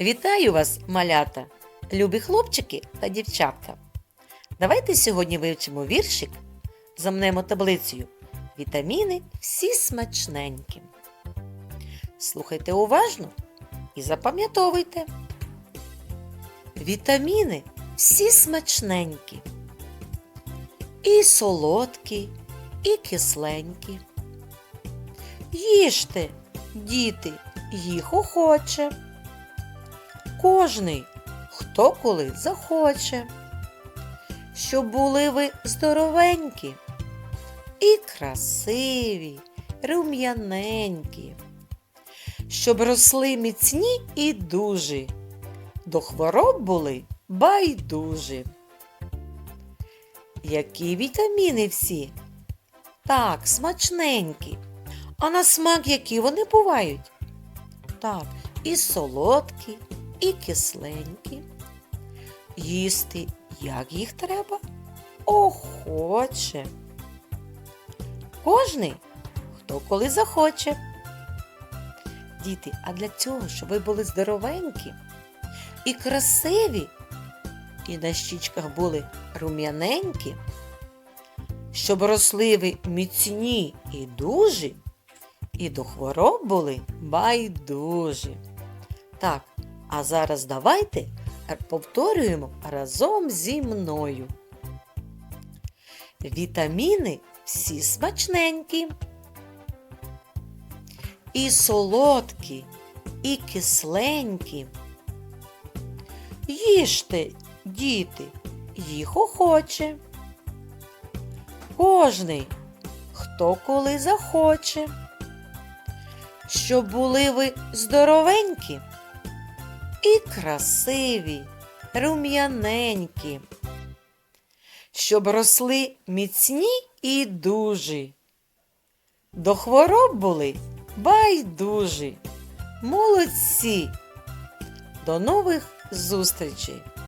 Вітаю вас, малята, любі хлопчики та дівчатка. Давайте сьогодні вивчимо віршик, замнемо таблицею. Вітаміни всі смачненькі. Слухайте уважно і запам'ятовуйте. Вітаміни всі смачненькі. І солодкі, і кисленькі. Їжте, діти, їх охоче. Кожний, хто коли захоче, щоб були ви здоровенькі і красиві, рум'яненькі, щоб росли міцні і дужі, до хвороб були байдужі. Які вітаміни всі? Так, смачненькі. А на смак які вони бувають? Так, і солодкі, і кисленькі. Їсти як їх треба? Охоче. Кожний, хто коли захоче. Діти, а для цього, щоб ви були здоровенькі і красиві, і на щічках були рум'яненькі, щоб росли ви міцні і дужі, і до хвороб були байдужі. Так, а зараз давайте повторюємо разом зі мною. Вітаміни всі смачненькі. І солодкі, і кисленькі. Їжте, діти, їх охоче. Кожний, хто коли захоче. Щоб були ви здоровенькі і красиві, рум'яненькі, щоб росли міцні і дужі. До хвороб були байдужі. Молодці! До нових зустрічей!